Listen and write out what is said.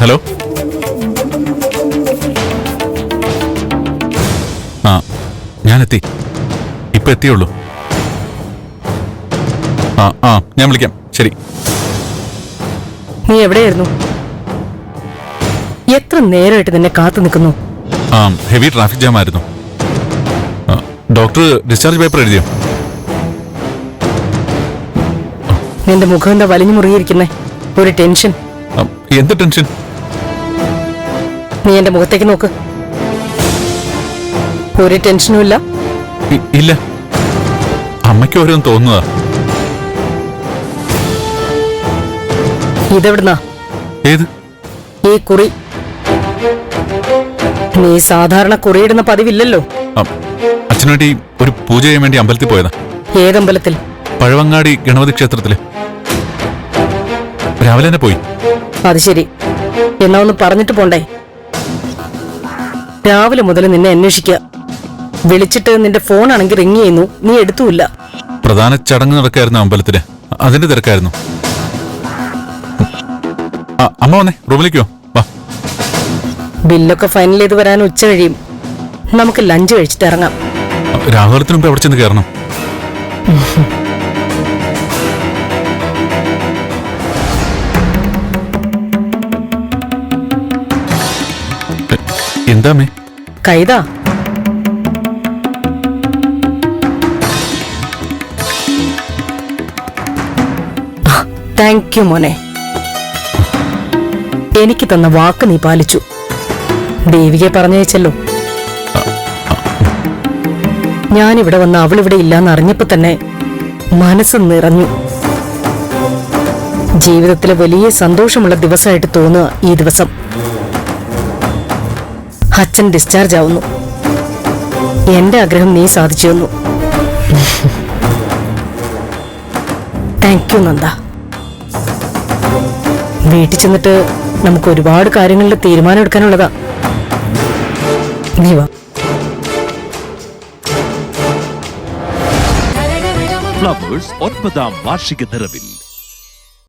Hello? ആ ഞാൻ എത്തി ഇപ്പൊ എത്തിയുള്ളൂ. ആ ആ ഞാൻ വിളിക്കാം. ശരി. നീ എവിടെയായിരുന്നു? എത്ര നേരമായിട്ട് നിന്നെ കാത്തു നിൽക്കുന്നു? ആ ഹെവി ട്രാഫിക് ജാം ആയിരുന്നു ഡോക്ടർ ഡിസ്ചാർജ് പേപ്പർ എഴുതിയോ? നിന്റെ മുഖം എന്താ വലിഞ്ഞു മുറുകിയിരിക്കുന്നേ? ഒരു ടെൻഷൻ. എന്ത് ടെൻഷൻ? നീ എന്റെ മുഖത്തേക്ക് നോക്ക്. ഒരു ടെൻഷനും ഇല്ല. ഇല്ല. അമ്മയ്ക്ക് ഓരോന്ന് തോന്നുന്നതാ. ഇതെവിടുന്നാ? ഏത്? ഈ കുറി. നീ സാധാരണ കുറിയിടുന്ന പതിവില്ലല്ലോ. അച്ഛനോട്ടി ഒരു പൂജ ചെയ്യാൻ വേണ്ടി അമ്പലത്തിൽ പോയതാ. ഏതമ്പലത്തിൽ പഴവങ്ങാടി ഗണപതി ക്ഷേത്രത്തിൽ. രാവിലെ തന്നെ പോയി. അത് ശരി. എന്നാ ഒന്ന് പറഞ്ഞിട്ട് പോണ്ടേ? രാവിലെ മുതൽ നിന്നെ അന്വേഷിക്കുക വിളിച്ചിട്ട് നിന്റെ ഫോണാണെങ്കിൽ റിങ് ചെയ്യുന്നു. നീ എടുത്തുമില്ല. പ്രധാന ചടങ്ങ് നടക്കായിരുന്നു അമ്പലത്തിൽ. അതിന്റെ തിരക്കായിരുന്നു. ആ, അമ്മ വന്നേ. റൂമിലേക്ക് വാ. ബില്ലൊക്കെ ഫൈനൽ ചെയ്ത് വരാൻ ഉച്ച കഴിയും. നമുക്ക് ലഞ്ച് കഴിച്ചിട്ട് ഇറങ്ങാം. രാഹുലത്തിന് മുമ്പ് അവിടെ ചെന്ന് കയറണം? അമ്മേ കൈതാ? താങ്ക് യു മോനെ. എനിക്ക് തന്ന വാക്ക് നീ പാലിച്ചു. ദേവികയെ പറഞ്ഞയച്ചല്ലോ. ഞാനിവിടെ വന്ന് അവളിവിടെ ഇല്ലാന്ന് അറിഞ്ഞപ്പോ തന്നെ മനസ്സ് നിറഞ്ഞു. ജീവിതത്തിലെ വലിയ സന്തോഷമുള്ള ദിവസമായിട്ട് തോന്നുക ഈ ദിവസം. അച്ഛൻ ഡിസ്ചാർജ് ആവുന്നു. എന്റെ ആഗ്രഹം നീ സാധിച്ചു തന്നു. Thank you Nanda. വീട്ടിൽ ചെന്നിട്ട് നമുക്ക് ഒരുപാട് കാര്യങ്ങളിൽ തീരുമാനം എടുക്കാനുള്ളതാ. ഫ്ലവേഴ്സ് ഒൻപതാം വാർഷിക നിറവിൽ.